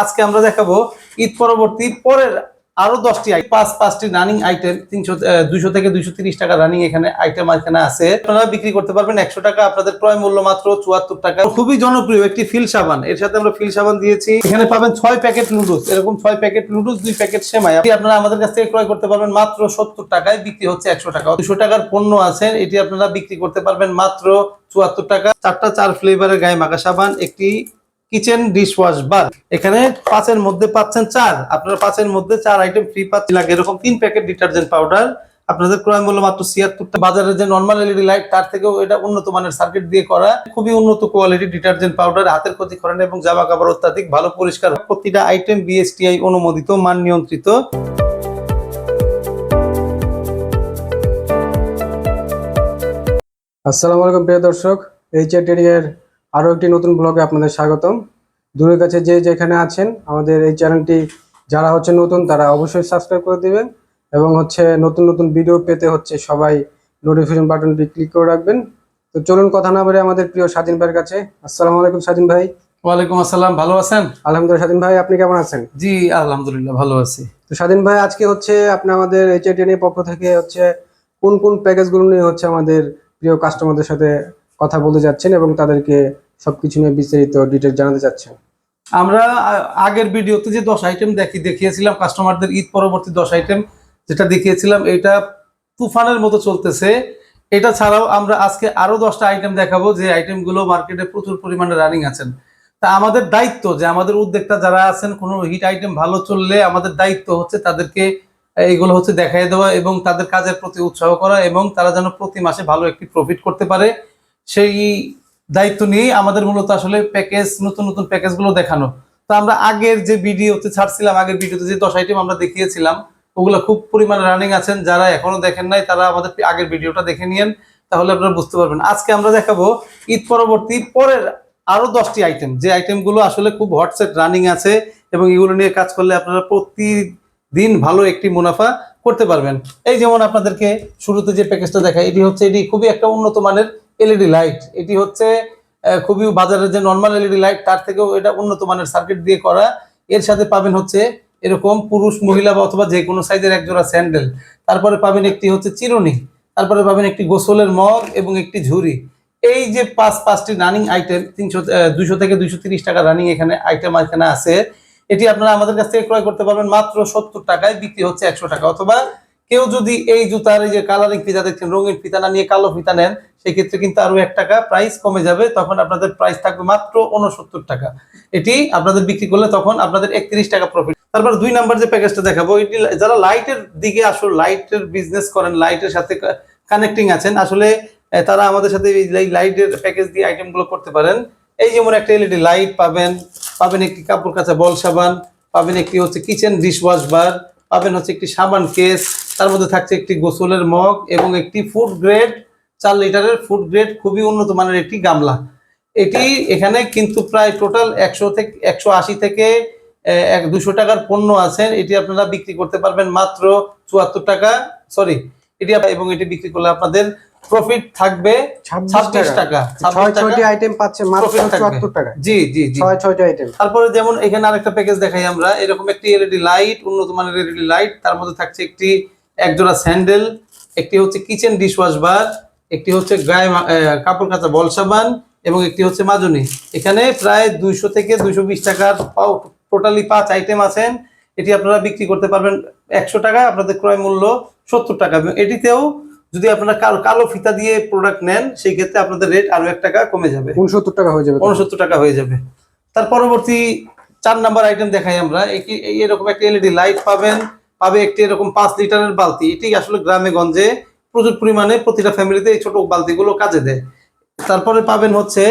আজকে আমরা দেখাবো ঈদ পরবর্তী পরের আরও দশটি পাঁচ, পাঁচটি রানিং আইটেম তিনশো দুইশো থেকে দুইশো তিরিশ টাকা রানিং এখানে আইটেম এখানে আছে। আপনারা বিক্রি করতে পারবেন একশো টাকা, আপনাদের ক্রয় মূল্য মাত্র চুয়াত্তর টাকা। খুবই জনপ্রিয় একটি ফিল সাবান। এর সাথে আমরা ফিল সাবান দিয়েছি। এখানে পাবেন ছয় প্যাকেট নুডলস এরকম ছয় প্যাকেট নুডলস দুই প্যাকেট সেমাই এটি আপনারা আমাদের কাছ থেকে ক্রয় করতে পারবেন মাত্র সত্তর টাকায়, বিক্রি হচ্ছে একশো টাকা। দুশো টাকার পণ্য আছে, এটি আপনারা বিক্রি করতে পারবেন মাত্র চুয়াত্তর টাকা। চারটা চার ফ্লেভারের গায়ে মাখা সাবান, একটি কিচেন ডিশ ওয়াশ বার এখানে পাঁচের মধ্যে পাচ্ছেন চার। আপনারা পাঁচের মধ্যে চার আইটেম ফ্রি পাচ্ছেন। লাগে এরকম তিন প্যাকেট ডিটারজেন্ট পাউডার আপনাদের ক্রয় মূল্য মাত্র ছিয়াত্তর বাজারের যে নর্মাল এলইডি লাইট তার থেকেও এটা উন্নত মানের সার্কিট দিয়ে করা। খুবই উন্নত কোয়ালিটি ডিটারজেন্ট পাউডার হাতের ক্ষতি করে না এবং জামা কাপড় অত্যাধিক, ভালো পরিষ্কার। প্রতিটা আইটেম বিএসটিআই অনুমোদিত, মান নিয়ন্ত্রিত। আসসালামু আলাইকুম প্রিয় দর্শক এইচ এ ট্রেডিং এর আরও একটি নতুন ব্লগে আপনাদের স্বাগতম। দূরের কাছে যে যেখানে আছেন আমাদের এই চ্যানেলটি যারা হচ্ছে নতুন তারা অবশ্যই সাবস্ক্রাইব করে দিবেন এবং হচ্ছে নতুন নতুন ভিডিও পেতে হচ্ছে সবাই নোটিফিকেশন বাটনটি ক্লিক করে রাখবেন। তো চলুন কথা না বলে আমাদের প্রিয় স্বাধীন ভাইয়ের কাছে। আসসালামু আলাইকুম স্বাধীন ভাই। ওয়ালাইকুম আসসালাম ভালো আছেন? আলহামদুলিল্লাহ স্বাধীন ভাই আপনি কেমন আছেন? জি আলহামদুলিল্লাহ ভালো আছি। তো স্বাধীন ভাই আজকে হচ্ছে আপনি আমাদের এইচ এর পক্ষ থেকে হচ্ছে কোন কোন প্যাকেজগুলো নিয়ে হচ্ছে আমাদের প্রিয় কাস্টমারদের সাথে কথা বলতে যাচ্ছেন এবং তাদেরকে সবকিছু নিয়ে বিস্তারিত ডিটেলস জানাতে চাচ্ছেন। আমরা আগের ভিডিওতে যে দশ আইটেম দেখি, দেখিয়েছিলাম কাস্টমারদের ঈদ পরবর্তী দশ আইটেম যেটা দেখিয়েছিলাম, এটা তুফানের মতো চলতেছে। এটা ছাড়াও আমরা আজকে আরও দশটা আইটেম দেখাবো, যে আইটেমগুলো মার্কেটে প্রচুর পরিমাণে রানিং আছেন। তা আমাদের দায়িত্ব, যে আমাদের উদ্যোক্তা যারা আছেন, কোনো হিট আইটেম ভালো চললে আমাদের দায়িত্ব হচ্ছে তাদেরকে এইগুলো হচ্ছে দেখাই দেওয়া এবং তাদের কাজের প্রতি উৎসাহ করা এবং তারা যেন প্রতি মাসে ভালো একটি প্রফিট করতে পারে। সেই দায়িত্ব নিয়ে আমাদের মূলত আসলে প্যাকেজ নতুন নতুন প্যাকেজগুলো দেখানো। তো আমরা আগের যে ভিডিওতে ছাড়ছিলাম, আগের ভিডিওতে যে দশ আইটেম আমরা দেখিয়েছিলাম, ওগুলো খুব পরিমাণে রানিং আছেন। যারা এখনও দেখেন নাই, তারা আমাদের আগের ভিডিওটা দেখে নিয়েন, তাহলে আপনারা বুঝতে পারবেন। আজকে আমরা দেখাবো ঈদ পরবর্তী পরের আরও দশটি আইটেম যে আইটেমগুলো আসলে খুব হটসেট রানিং আছে এবং এগুলো নিয়ে কাজ করলে আপনারা প্রতিদিন ভালো একটি মুনাফা করতে পারবেন। এই যেমন আপনাদেরকে শুরুতে যে প্যাকেজটা দেখায় এটি হচ্ছে, এটি খুবই একটা উন্নত মানের এলইডি লাইট। এটি হচ্ছে খুবই বাজারের যে নর্মাল এলইডি লাইট, তার থেকেও এটা উন্নত মানের সার্কিট দিয়ে করা। এর সাথে পাবেন হচ্ছে এরকম পুরুষ, মহিলা বা অথবা যে কোনো সাইজের একজোড়া স্যান্ডেল তারপরে পাবেন একটি হচ্ছে চিরুনি। তারপরে পাবেন একটি গোসলের মগ এবং একটি ঝুড়ি। এই যে পাঁচ, পাঁচটি রানিং আইটেম তিনশো দুইশো থেকে দুইশো তিরিশ টাকা রানিং এখানে আইটেম এখানে আছে। এটি আপনারা আমাদের কাছ থেকে ক্রয় করতে পারবেন মাত্র সত্তর টাকায়, বিক্রি হচ্ছে একশো টাকা অথবা কেউ যদি এই জুতার এই যে কালারিং ফিতা দেখছেন, রঙিন ফিতা না নিয়ে কালো ফিতা নেন, সেক্ষেত্রে কিন্তু আরও এক টাকা প্রাইস কমে যাবে। তখন আপনাদের প্রাইস থাকবে মাত্র উনসত্তর টাকা। এটি আপনাদের বিক্রি করলে তখন আপনাদের একত্রিশ টাকা প্রফিট তারপর দুই নাম্বার যে প্যাকেজটা দেখাবো, এটি যারা লাইটের দিকে আসলে লাইটের বিজনেস করেন লাইটের সাথে কানেক্টিং আছেন, আসলে তারা আমাদের সাথে এই লাইটের প্যাকেজ দিয়ে আইটেমগুলো করতে পারেন। এই যেমন একটা এলইডি লাইট পাবেন পাবেন একটি কাপড় কাচা বল সাবান, পাবেন একটি হচ্ছে কিচেন ডিশ ওয়াশ বার পাবেন হচ্ছে একটি সাবান কেস, তার মধ্যে থাকছে একটি গোসলের মগ এবং একটি ফুড গ্রেড, চার লিটারের ফুড গ্রেড, খুবই উন্নত মানের একটি গামলা। এটি এখানে কিন্তু প্রায় টোটাল একশো থেকে, একশো আশি থেকে এক, দুশো টাকার পণ্য আছে। এটি আপনারা বিক্রি করতে পারবেন মাত্র চুয়াত্তর টাকা, সরি, এটি এবং এটি বিক্রি করলে আপনাদের প্রফিট থাকবে ছাব্বিশ টাকা। ছয় 26 টাকা আইটেম পাচ্ছে মাত্র profit থাকবে। চুয়াত্তর টাকা। জি জি জি। ছয় ছয়টি আইটেম তারপরে যেমন এখানে আরেকটা প্যাকেজ দেখাই আমরা এরকম একটি এলইডি লাইট উন্নত মানের এলইডি লাইট তার মধ্যে থাকছে একটি একজোড়া স্যান্ডেল একটি হচ্ছে কিচেন ডিশ ওয়াশ বার একটি হচ্ছে গায়ে কাপড় কাচা বল সাবান এবং একটি হচ্ছে মাজনি। এখানে প্রায় দুইশো থেকে দুইশো বিশ টাকার টোটালি পাঁচ আইটেম আছেন। এটি আপনারা বিক্রি করতে পারবেন একশো টাকা আপনাদের ক্রয় মূল্য সত্তর টাকা। এবং এটিতেও যদি আপনারা কালো কালো ফিতা দিয়ে প্রোডাক্ট নেন সেই ক্ষেত্রে আপনাদের রেট আরও এক টাকা কমে যাবে। উনসত্তর টাকা হয়ে যাবে উনসত্তর টাকা হয়ে যাবে। তার পরবর্তী চার নাম্বার আইটেম দেখাই আমরা। এরকম একটা এলইডি লাইট পাবেন পাবে একটি এরকম পাঁচ লিটারের বালতি। এটি আসলে গ্রামে গঞ্জে প্রচুর পরিমাণে প্রতিটা ফ্যামিলিতে এই ছোট বালতিগুলো কাজে দেয়। তারপরে পাবেন হচ্ছে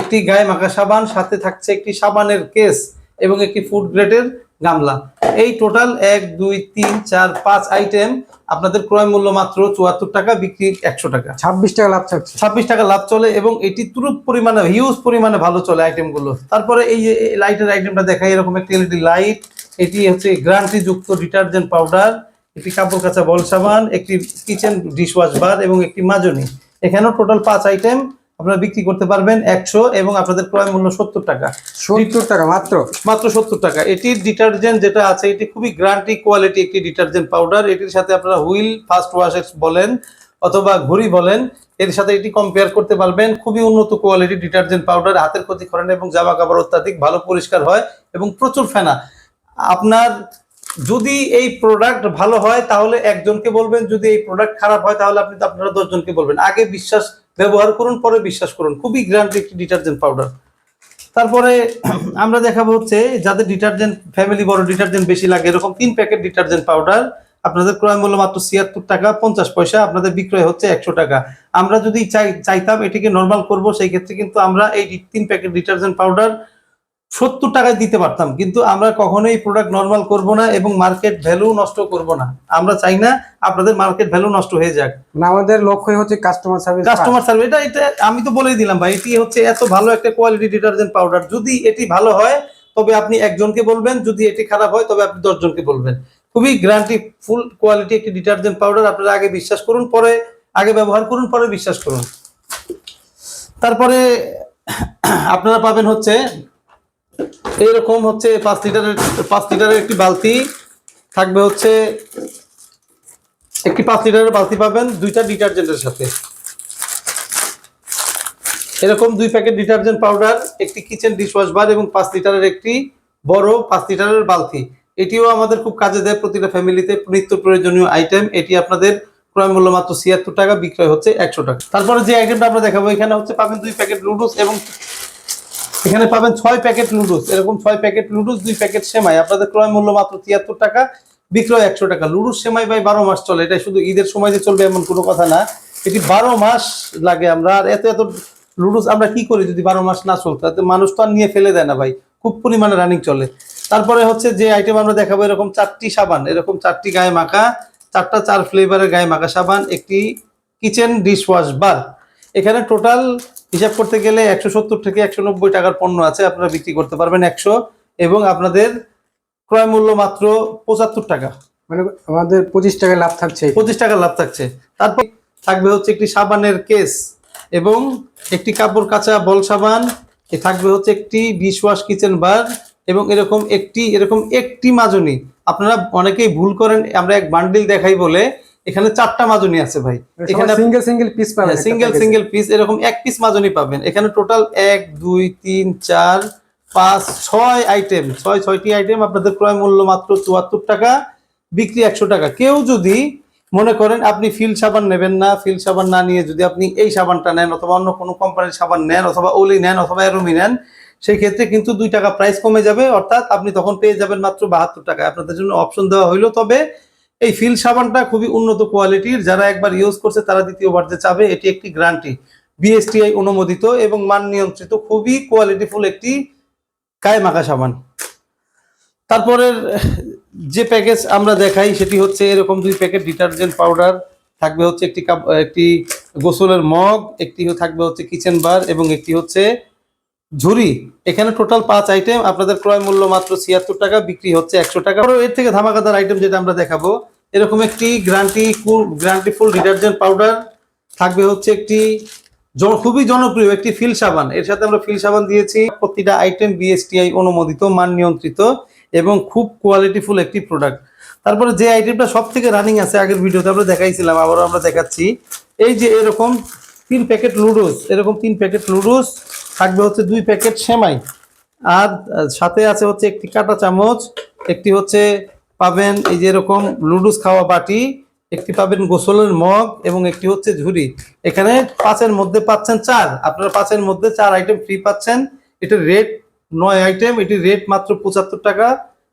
একটি গায়ে মাখা সাবান সাথে থাকছে একটি সাবানের কেস এবং একটি ফুড গ্রেডের গামলা। এই টোটাল এক দুই তিন চার পাঁচ আইটেম আপনাদের ক্রয় মূল্য মাত্র চুয়াত্তর টাকা বিক্রি একশো টাকা। ছাব্বিশ টাকা লাভ থাকছে। ছাব্বিশ টাকা লাভ চলে এবং এটি তুরুপ পরিমাণে হিউজ পরিমাণে ভালো চলে আইটেমগুলো তারপরে এই যে লাইটের আইটেমটা দেখাই এরকম একটি এলইডি লাইট এটি হচ্ছে গ্রান্টি যুক্ত ডিটারজেন্ট পাউডার একটি কাপড় কাচা বল সাবান একটি কিচেন ডিশওয়াশ বার এবং একটি মাজনি। এখানেও টোটাল পাঁচ আইটেম আপনারা বিক্রি করতে পারবেন একশো এবং আপনাদের ক্রয় মূল্য সত্তর টাকা। সত্তর টাকা মাত্র? মাত্র সত্তর টাকা। এটির ডিটারজেন্ট যেটা আছে এটি খুবই গ্রান্টি কোয়ালিটি একটি ডিটারজেন্ট পাউডার এটির সাথে আপনারা হুইল ফাস্ট ওয়াশেস বলেন অথবা ঘড়ি বলেন এর সাথে এটি কম্পেয়ার করতে পারবেন। খুবই উন্নত কোয়ালিটি ডিটারজেন্ট পাউডার হাতের ক্ষতি করে না এবং জামা কাপড় অত্যাধিক ভালো পরিষ্কার হয় এবং প্রচুর ফেনা। আপনার যদি এই প্রোডাক্ট ভালো হয়, তাহলে একজনকে বলবেন, যদি এই প্রোডাক্ট খারাপ হয়, তাহলে আপনি আপনারা দশজনকে বলবেন। আগে বিশ্বাস, ব্যবহার করুন, পরে বিশ্বাস করুন। খুবই গ্রান্টি একটি ডিটারজেন্ট পাউডার তারপরে আমরা দেখাবো হচ্ছে, যাদের ডিটারজেন্ট ফ্যামিলি বড় ডিটারজেন্ট বেশি লাগে, এরকম তিন প্যাকেট ডিটারজেন্ট পাউডার আপনাদের ক্রয় মূল্য মাত্র ছিয়াত্তর টাকা, পঞ্চাশ পয়সা, আপনাদের বিক্রয় হচ্ছে একশো টাকা। আমরা যদি চাই, চাইতাম এটিকে নর্মাল করব, সেই ক্ষেত্রে কিন্তু আমরা এই তিন প্যাকেট ডিটারজেন্ট পাউডার সত্তর টাকায় দিতে পারতাম কিন্তু আমরা কখনোই প্রোডাক্ট নর্মাল করব না এবং মার্কেট ভ্যালু নষ্ট করব না। আমরা চাই না আপনাদের মার্কেট ভ্যালু নষ্ট হয়ে যাক। আমাদের লক্ষ্যই হচ্ছে কাস্টমার সার্ভিস কাস্টমার সার্ভিস এটা এটা আমি তো বলেই দিলাম ভাই এটি হচ্ছে এত ভালো একটা কোয়ালিটি ডিটারজেন্ট পাউডার যদি এটি ভালো হয় তবে আপনি একজনকে বলবেন যদি এটি খারাপ হয় তবে আপনি দশজনকে বলবেন। খুবই গ্যারান্টি ফুল কোয়ালিটি একটি ডিটারজেন্ট পাউডার আপনারা আগে বিশ্বাস করুন পরে আগে ব্যবহার করুন পরে বিশ্বাস করুন। তারপরে আপনারা পাবেন হচ্ছে এইরকম হচ্ছে পাঁচ লিটারের পাঁচ লিটারের একটি বালতি। থাকবে হচ্ছে একটি পাঁচ লিটারের বালতি পাবেন দুইটা ডিটারজেন্টের সাথে। এরকম দুই প্যাকেট ডিটারজেন্ট পাউডার, একটি কিচেন ডিশওয়াশ বার এবং পাঁচ লিটারের একটি বড় পাঁচ লিটারের বালতি। এটিও আমাদের খুব কাজে দেয় প্রতিটা ফ্যামিলিতে নিত্য প্রয়োজনীয় আইটেম। এটি আপনাদের ক্রয় মূল্য মাত্র ছিয়াত্তর টাকা, বিক্রয় হচ্ছে একশো টাকা। তারপরে যে আইটেমটা আমরা দেখাবো, এখানে হচ্ছে পাবেন দুই প্যাকেট নুডলস এবং এখানে পাবেন ছয় প্যাকেট নুডলস। এরকম ছয় প্যাকেট নুডলস, দুই প্যাকেট সেমাই। আপনাদের ক্রয় মূল্য মাত্র তিয়াত্তর টাকা, বিক্রয় একশো টাকা। লুডুস সেমাই ভাই বারো মাস চলে। এটা শুধু ঈদের সময় যে চলবে এমন কোনো কথা না। এটি বারো মাস লাগে আমরা। আর এত এত লুডুস আমরা কি করি যদি বারো মাস না চলতো? তাতে মানুষ তো আর নিয়ে ফেলে দেয় না ভাই। খুব পরিমাণে রানিং চলে। তারপরে হচ্ছে যে আইটেম আমরা দেখাবো এরকম চারটি সাবান। এরকম চারটি গায়ে মাখা, চারটা চার ফ্লেভারের গায়ে মাখা সাবান, একটি কিচেন ডিশ ওয়াশ বার এখানে টোটাল হিসাব করতে গেলে একশো সত্তর থেকে একশো নব্বই টাকার পণ্য আছে আপনারা বিক্রি করতে পারবেন একশো এবং আপনাদের ক্রয় মূল্য মাত্র পঁচাত্তর টাকা। মানে আমাদের পঁচিশ টাকা লাভ থাকছে পঁচিশ টাকা লাভ থাকছে। তারপর থাকবে হচ্ছে একটি সাবানের কেস এবং একটি কাপড় কাচা বল সাবান থাকবে হচ্ছে একটি ডিশওয়াশ কিচেন বার এবং এরকম একটি এরকম একটি মাজনি। আপনারা অনেকেই ভুল করেন আমরা এক বান্ডিল দেখাই বলে। এখানে চারটা মাজনি আছে ভাই। এখানে সিঙ্গেল সিঙ্গেল পিস পাবেন সিঙ্গেল সিঙ্গেল পিস এরকম এক পিস মাজনি পাবেন। এখানে টোটাল এক দুই তিন চার পাঁচ ছয় আইটেম ছয় ছয়টি আইটেম আপনাদের ক্রয় মূল্য মাত্র চুয়াত্তর টাকা বিক্রি একশো টাকা। কেউ যদি মনে করেন আপনি ফিল সাবান নেবেন না ফিল সাবান না নিয়ে যদি আপনি এই সাবানটা নেন অথবা অন্য কোনো কোম্পানির সাবান নেন অথবা ওলি নেন অথবা অ্যারোমি নেন সেই ক্ষেত্রে কিন্তু দুই টাকা প্রাইস কমে যাবে। অর্থাৎ আপনি তখন পেয়ে যাবেন মাত্র বাহাত্তর টাকা আপনাদের জন্য অপশন দেওয়া হইল তবে এই ফিল সাবানটা খুবই উন্নত কোয়ালিটির। যারা একবার ইউজ করছে, তারা দ্বিতীয়বার যে চাবে, এটি একটি গ্রান্টি বিএসটিআই অনুমোদিত এবং মান নিয়ন্ত্রিত, খুবই কোয়ালিটিফুল একটি গায়ে মাখা সাবান। তারপরের যে প্যাকেজ আমরা দেখাই, সেটি হচ্ছে এরকম দুই প্যাকেট ডিটারজেন্ট পাউডার থাকবে হচ্ছে একটি কাপ একটি গোসলের মগ একটি থাকবে হচ্ছে কিচেন বার এবং একটি হচ্ছে ঝুড়ি। এখানে টোটাল পাঁচ আইটেম আপনাদের ক্রয় মূল্য মাত্র ছিয়াত্তর টাকা, বিক্রি হচ্ছে একশো টাকা। এর থেকে ধামাকাদার আইটেম যেটা আমরা দেখাবো এরকম একটি guarantee guarantee full detergent powder থাকবে হচ্ছে একটি খুবই জনপ্রিয় একটি ফিল সাবান। এর সাথে আমরা ফিল সাবান দিয়েছি। প্রতিটা আইটেম বিএসটিআই অনুমোদিত, মান নিয়ন্ত্রিত এবং খুব কোয়ালিটিফুল একটি প্রোডাক্ট তারপরে যে আইটেমটা সব থেকে রানিং আছে, আগের ভিডিওতে আমরা দেখাইছিলাম, আবারও আমরা দেখাচ্ছি। এই যে এরকম তিন প্যাকেট লুডোস এরকম তিন প্যাকেট লুডোস থাকবে হচ্ছে দুই প্যাকেট সেমাই। আর সাথে আছে হচ্ছে একটি কাঁটা চামচ, একটি হচ্ছে পাবেন এই যে এরকম লুডুস খাওয়া বাটি, একটি পাবেন গোসলের মগ এবং একটি হচ্ছে ঝুড়ি। এখানে পাঁচের মধ্যে পাচ্ছেন চার। আপনারা পাঁচের মধ্যে চার আইটেম ফ্রি পাচ্ছেন। এটার রেট নয় আইটেম এটির রেট মাত্র পঁচাত্তর টাকা,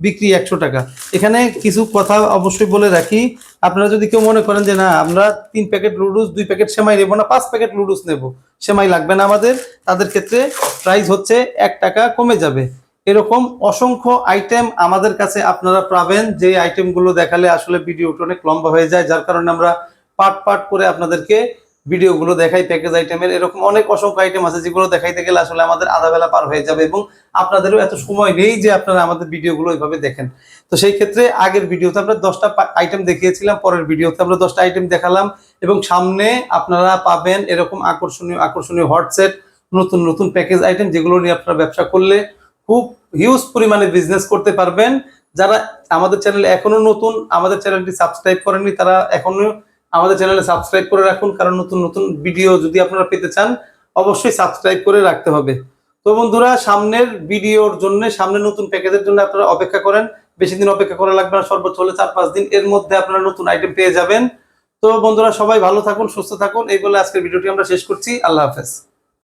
বিক্রি একশো টাকা। এখানে কিছু কথা অবশ্যই বলে রাখি। আপনারা যদি কেউ মনে করেন যে না, আমরা তিন প্যাকেট লুডুস দুই প্যাকেট সেমাই নেব না, পাঁচ প্যাকেট লুডুস নেব। সেমাই লাগবে না আমাদের। তাদের ক্ষেত্রে প্রাইস হচ্ছে এক টাকা কমে যাবে। এরকম অসংখ্য আইটেম আমাদের কাছে আপনারা পাবেন। যে আইটেমগুলো দেখালে আসলে ভিডিওটা অনেক লম্বা হয়ে যায়, যার কারণে আমরা পার্ট পার্ট করে আপনাদেরকে ভিডিওগুলো দেখাই প্যাকেজ আইটেমের এরকম অনেক অসংখ্য আইটেম আছে, যেগুলো দেখাইতে গেলে আসলে আমাদের আধা বেলা পার হয়ে যাবে এবং আপনাদেরও এত সময় নেই যে আপনারা আমাদের ভিডিওগুলো ওইভাবে দেখেন। তো সেই ক্ষেত্রে আগের ভিডিওতে আমরা দশটা আইটেম দেখিয়েছিলাম, পরের ভিডিওতে আমরা দশটা আইটেম দেখালাম এবং সামনে আপনারা পাবেন এরকম আকর্ষণীয় আকর্ষণীয় হটসেট নতুন নতুন প্যাকেজ আইটেম যেগুলো নিয়ে আপনারা ব্যবসা করলে খুব হিউজ পরিমাণে বিজনেস করতে পারবেন। যারা আমাদের চ্যানেলে এখনও নতুন, আমাদের চ্যানেলটি সাবস্ক্রাইব করেননি, তারা এখনও আমাদের চ্যানেলে সাবস্ক্রাইব করে রাখুন, কারণ নতুন নতুন ভিডিও যদি আপনারা পেতে চান, অবশ্যই সাবস্ক্রাইব করে রাখতে হবে। তো বন্ধুরা, সামনের ভিডিওর জন্য সামনে নতুন প্যাকেজের জন্য আপনারা অপেক্ষা করেন। বেশি দিন অপেক্ষা করা লাগবে না, সর্বোচ্চ হলে চার, পাঁচ দিন এর মধ্যে আপনারা নতুন আইটেম পেয়ে যাবেন। তো বন্ধুরা, সবাই ভালো থাকুন, সুস্থ থাকুন, এই বলে আজকের ভিডিওটি আমরা শেষ করছি। আল্লাহ হাফেজ।